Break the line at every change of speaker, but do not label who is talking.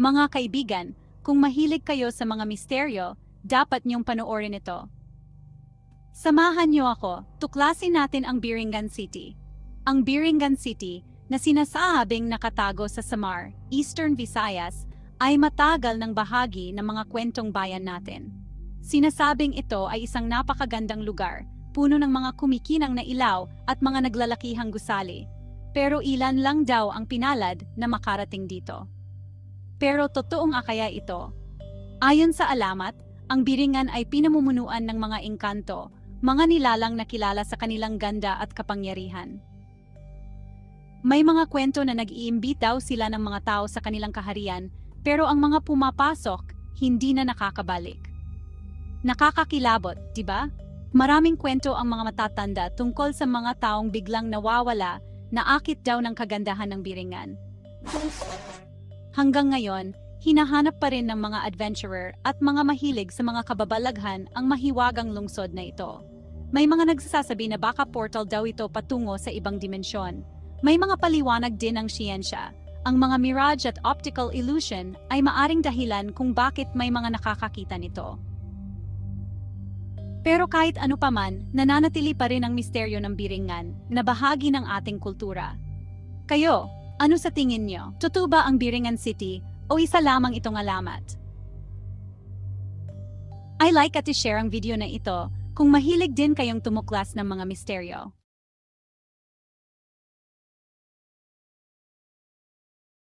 Mga kaibigan, kung mahilig kayo sa mga misteryo, dapat niyong panoorin ito. Samahan niyo ako, tuklasin natin ang Biringan City. Ang Biringan City, na sinasabing nakatago sa Samar, Eastern Visayas, ay matagal ng bahagi ng mga kwentong bayan natin. Sinasabing ito ay isang napakagandang lugar, puno ng mga kumikinang na ilaw at mga naglalakihang gusali. Pero ilan lang daw ang pinalad na makarating dito. Pero totoo nga kaya ito? Ayon sa alamat, ang biringan ay pinamumunuan ng mga engkanto, mga nilalang na kilala sa kanilang ganda at kapangyarihan. May mga kwento na nag-iimbit daw sila ng mga tao sa kanilang kaharian, pero ang mga pumapasok, hindi na nakakabalik. Nakakakilabot, di ba? Maraming kwento ang mga matatanda tungkol sa mga taong biglang nawawala na akit daw ng kagandahan ng biringan. Hanggang ngayon, hinahanap pa rin ng mga adventurer at mga mahilig sa mga kababalaghan ang mahiwagang lungsod na ito. May mga nagsasabi na baka portal daw ito patungo sa ibang dimensyon. May mga paliwanag din ng siyensya. Ang mga mirage at optical illusion ay maaring dahilan kung bakit may mga nakakakita nito. Pero kahit ano paman, nananatili pa rin ang misteryo ng biringan na bahagi ng ating kultura. Kayo, ano sa tingin nyo? Totoo ba ang Biringan City o isa lamang itong alamat? I like at i-share ang video na ito kung mahilig din kayong tumuklas ng mga misteryo.